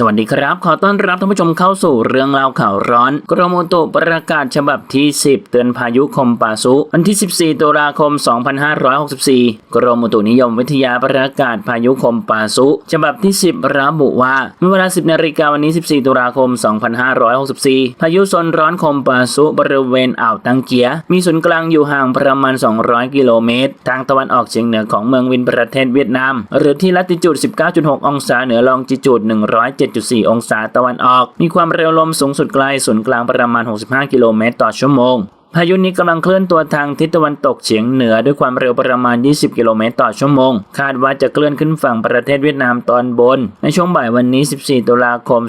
สวัสดีครับ ขอต้อนรับท่านผู้ชมเข้าสู่เรื่องราวข่าวร้อน กรมอุตุประกาศฉบับที่ 10 เตือนพายุคมปาซุวันที่ 14 ตุลาคม 2564 กรมอุตุนิยมวิทยาประกาศพายุคมปาซุฉบับที่ 10 ระบุว่าเมื่อเวลา 10 นาฬิกาวันนี้ 14 ตุลาคม 2564 พายุโซนร้อนคมปาซุบริเวณอ่าวตังเกีย มีศูนย์กลางอยู่ห่างประมาณ 200 กิโลเมตร ทางตะวันออกเฉียงเหนือของเมืองวินประเทศเวียดนาม หรือที่ลัติจูด 19.6 องศาเหนือลองจิจูด107.4 องศาตะวันออก มีความเร็วลมสูงสุดไกลศูนย์กลางประมาณ 65 กิโลเมตรต่อชั่วโมงพายุนี้กำลังเคลื่อนตัวทางทิศตะวันตกเฉียงเหนือด้วยความเร็วประมาณ 20 กิโลเมตรต่อชั่วโมง คาดว่าจะเคลื่อนขึ้นฝั่งประเทศเวียดนามตอนบน ในช่วงบ่ายวันนี้ 14 ตุลาคม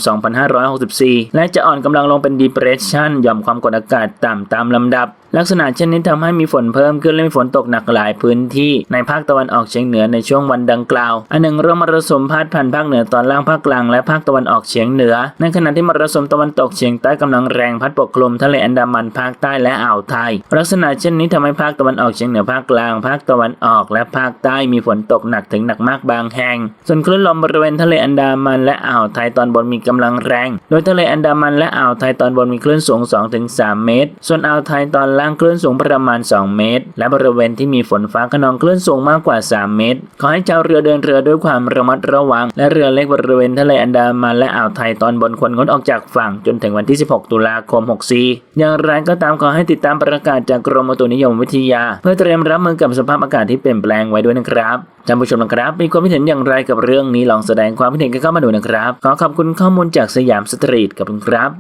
2564 และจะอ่อนกำลังลงเป็น depression หย่อมความกดอากาศต่ำตามลำดับ ลักษณะเช่นนี้ทำให้มีฝนเพิ่มขึ้นและมีฝนตกหนักหลายพื้นที่ในภาคตะวันออกเฉียงเหนือในช่วงวันดังกล่าว อันหนึ่งร่องมรสุมพาดผ่านภาคเหนือตอนล่างภาคกลางและภาคตะวันออกเฉียงเหนือ ในขณะที่มรสุมตะวันตกเฉียงใต้กำลังแรงพัดปกคลุมทะเลอันดามันภาคใต้และอ่าวไทย ลักษณะเช่นนี้ทำให้ภาคตะวันออกเฉียงเหนือภาคกลาง ภาคตะวันออก และภาคใต้มีฝนตกหนักถึงหนักมากบางแห่ง ส่วนคลื่นลมบริเวณทะเลอันดามันและอ่าวไทยตอนบนมีกำลังแรง โดยทะเลอันดามันและอ่าวไทยตอนบนมีคลื่นสูง 2-3 เมตร ส่วนอ่าวไทยตอนล่างคลื่นสูงประมาณ 2 เมตร และบริเวณที่มีฝนฟ้าขนองคลื่นสูงมากกว่า 3 เมตร ขอให้ชาวเรือเดินเรือด้วยความระมัดระวัง และเรือเล็กบริเวณทะเลอันดามันและอ่าวไทยตอนบนควรงดออกจากฝั่งจนถึงวันที่ 16 ตุลาคม 64 อย่างไรก็ตามขอให้ติดตามประกาศจากกรมอุตุนิยมวิทยา เพื่อเตรียมรับมือกับสภาพอากาศที่เปลี่ยนแปลงไว้ด้วยนะครับท่านผู้ชมนะครับ มีความคิดเห็นอย่างไรกับเรื่องนี้ลองแสดงความคิดเห็นกันเข้ามาดูนะครับ ขอขอบคุณข้อมูลจากสยามสตรีทกับคุณครับ